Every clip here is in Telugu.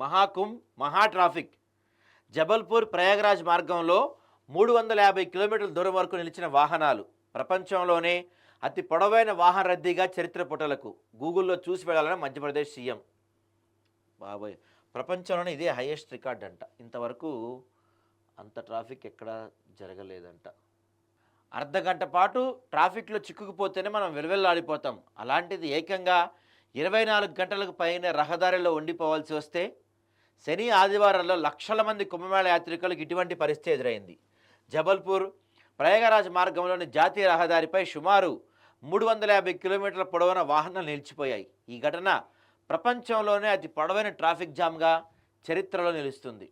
మహాకుంభ్ మహా ట్రాఫిక్. జబల్పూర్ ప్రయాగరాజ్ మార్గంలో మూడు వందల యాభై కిలోమీటర్ల దూరం వరకు నిలిచిన వాహనాలు ప్రపంచంలోనే అతి పొడవైన వాహన రద్దీగా చరిత్ర పుటలకు గూగుల్లో చూసి వెళ్ళాలని మధ్యప్రదేశ్ సీఎం. బాబోయ్ ప్రపంచంలోనే ఇదే హైయెస్ట్ రికార్డ్ అంట. ఇంతవరకు అంత ట్రాఫిక్ ఎక్కడ జరగలేదంట. అర్ధ గంట పాటు ట్రాఫిక్లో చిక్కుకుపోతేనే మనం వెలువెల్లాడిపోతాం. అలాంటిది ఏకంగా ఇరవై నాలుగు గంటలకు పైన రహదారిలో ఉండిపోవాల్సి వస్తే శని ఆదివారంలో లక్షల మంది కుంభమేళ యాత్రికులకు ఇటువంటి పరిస్థితి ఎదురైంది. జబల్పూర్ ప్రయాగరాజ్ మార్గంలోని జాతీయ రహదారిపై సుమారు మూడు వందల యాభై కిలోమీటర్ల పొడవున వాహనాలు నిలిచిపోయాయి. ఈ ఘటన ప్రపంచంలోనే అతి పొడవైన ట్రాఫిక్ జామ్గా చరిత్రలో నిలుస్తుంది.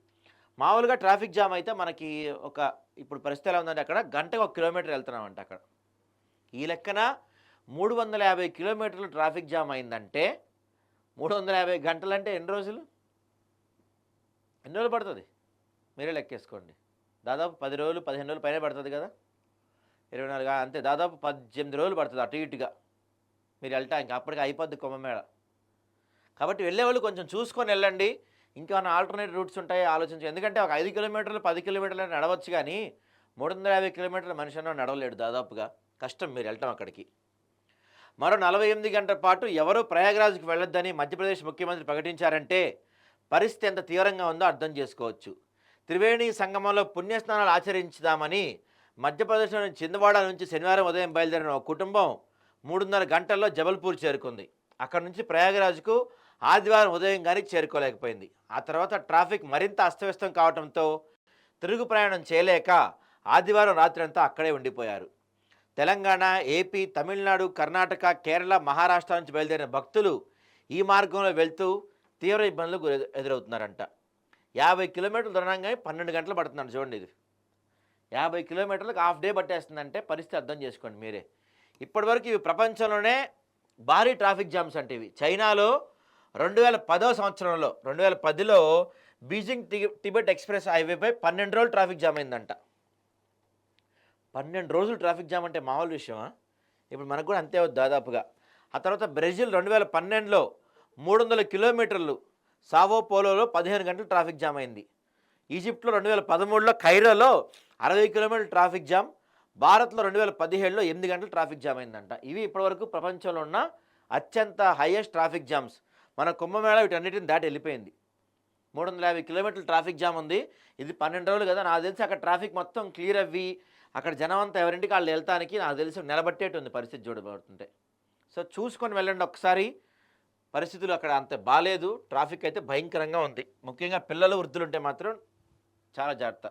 మామూలుగా ట్రాఫిక్ జామ్ అయితే మనకి ఒక ఇప్పుడు పరిస్థితి ఎలా ఉందంటే అక్కడ గంటకు ఒక కిలోమీటర్ వెళ్తున్నామంట అక్కడ. ఈ లెక్కన మూడు వందల యాభై కిలోమీటర్లు ట్రాఫిక్ జామ్ అయిందంటే మూడు వందల యాభై గంటలంటే ఎన్ని రోజులు? ఎన్ని రోజులు పడుతుంది? మీరే లెక్కేసుకోండి. దాదాపు పది రోజులు పదిహేను రోజులు పైన పడుతుంది కదా? ఇరవై నాలుగు అంతే. దాదాపు పద్దెనిమిది రోజులు పడుతుంది అటు ఇటుగా. మీరు వెళ్తా ఇంకా అప్పటికి అయిపోద్ది కుంభమేళ కాబట్టి వెళ్ళేవాళ్ళు కొంచెం చూసుకొని వెళ్ళండి. ఇంకా ఆల్టర్నేట్ రూట్స్ ఉంటాయి? ఆలోచించి. ఎందుకంటే ఒక ఐదు కిలోమీటర్లు పది కిలోమీటర్లు నడవచ్చు కానీ మూడు వందల యాభై కిలోమీటర్ల మనిషి నడవలేడు దాదాపుగా. కష్టం మీరు వెళ్ళటం అక్కడికి. మరో నలభై ఎనిమిది గంటల పాటు ఎవరూ ప్రయాగరాజ్కి వెళ్ళొద్దని మధ్యప్రదేశ్ ముఖ్యమంత్రి ప్రకటించారంటే పరిస్థితి ఎంత తీవ్రంగా ఉందో అర్థం చేసుకోవచ్చు. త్రివేణి సంగమంలో పుణ్యస్నానాలు ఆచరించుదామని మధ్యప్రదేశ్లోని చిందవాడ నుంచి శనివారం ఉదయం బయలుదేరిన ఒక కుటుంబం మూడున్నర గంటల్లో జబల్పూర్ చేరుకుంది. అక్కడ నుంచి ప్రయాగరాజ్కు ఆదివారం ఉదయం కానీ చేరుకోలేకపోయింది. ఆ తర్వాత ట్రాఫిక్ మరింత అస్తవ్యస్తం కావడంతో తిరుగు ప్రయాణం చేయలేక ఆదివారం రాత్రి అంతా అక్కడే ఉండిపోయారు. తెలంగాణ ఏపీ తమిళనాడు కర్ణాటక కేరళ మహారాష్ట్ర నుంచి బయలుదేరిన భక్తులు ఈ మార్గంలో వెళ్తూ తీవ్ర ఇబ్బందులకు ఎదురవుతున్నారంట. యాభై కిలోమీటర్లు దూరంగా పన్నెండు గంటలు పడుతుందంట చూడండి ఇది. యాభై కిలోమీటర్లకు హాఫ్ డే పట్టేస్తుందంటే పరిస్థితి అర్థం చేసుకోండి మీరే. ఇప్పటివరకు ఇవి ప్రపంచంలోనే భారీ ట్రాఫిక్ జామ్స్ అంటే ఇవి. చైనాలో రెండు వేల పదో సంవత్సరంలో రెండు వేల పదిలో బీజింగ్ టిబెట్ ఎక్స్ప్రెస్ హైవేపై పన్నెండు రోజులు ట్రాఫిక్ జామ్ అయిందంట. పన్నెండు రోజులు ట్రాఫిక్ జామ్ అంటే మామూలు విషయమా? ఇప్పుడు మనకు కూడా అంతే దాదాపుగా. ఆ తర్వాత బ్రెజిల్ రెండు వేల పన్నెండులో మూడు వందల కిలోమీటర్లు సావో పోలోలో పదిహేను గంటలు ట్రాఫిక్ జామ్ అయింది. ఈజిప్ట్లో రెండు వేల పదమూడులో ఖైరోలో అరవై కిలోమీటర్ల ట్రాఫిక్ జామ్ భారత్లో రెండు వేల పదిహేడులో ఎనిమిది గంటలు ట్రాఫిక్ జామ్ అయిందంట. ఇవి ఇప్పటివరకు ప్రపంచంలో ఉన్న అత్యంత హైయెస్ట్ ట్రాఫిక్ జామ్స్ మన కుంభమేళ వీటన్నిటిని దాటి వెళ్ళిపోయింది. మూడు వందల యాభై కిలోమీటర్ల ట్రాఫిక్ జామ్ ఉంది. ఇది పన్నెండు రోజులు కదా నాకు తెలిసి అక్కడ ట్రాఫిక్ మొత్తం క్లియర్ అవ్వి అక్కడ జనం అంతా ఎవరింటికి వాళ్ళు వెళ్తానికి నాకు తెలిసి నిలబట్టేట్టు ఉంది పరిస్థితి చూడబడుతుంటే. సో చూసుకొని వెళ్ళండి ఒకసారి. పరిస్థితులు అక్కడ అంత బాగాలేదు ట్రాఫిక్ అయితే భయంకరంగా ఉంది. ముఖ్యంగా పిల్లలు వృద్ధులు ఉంటే మాత్రం చాలా జాగ్రత్త.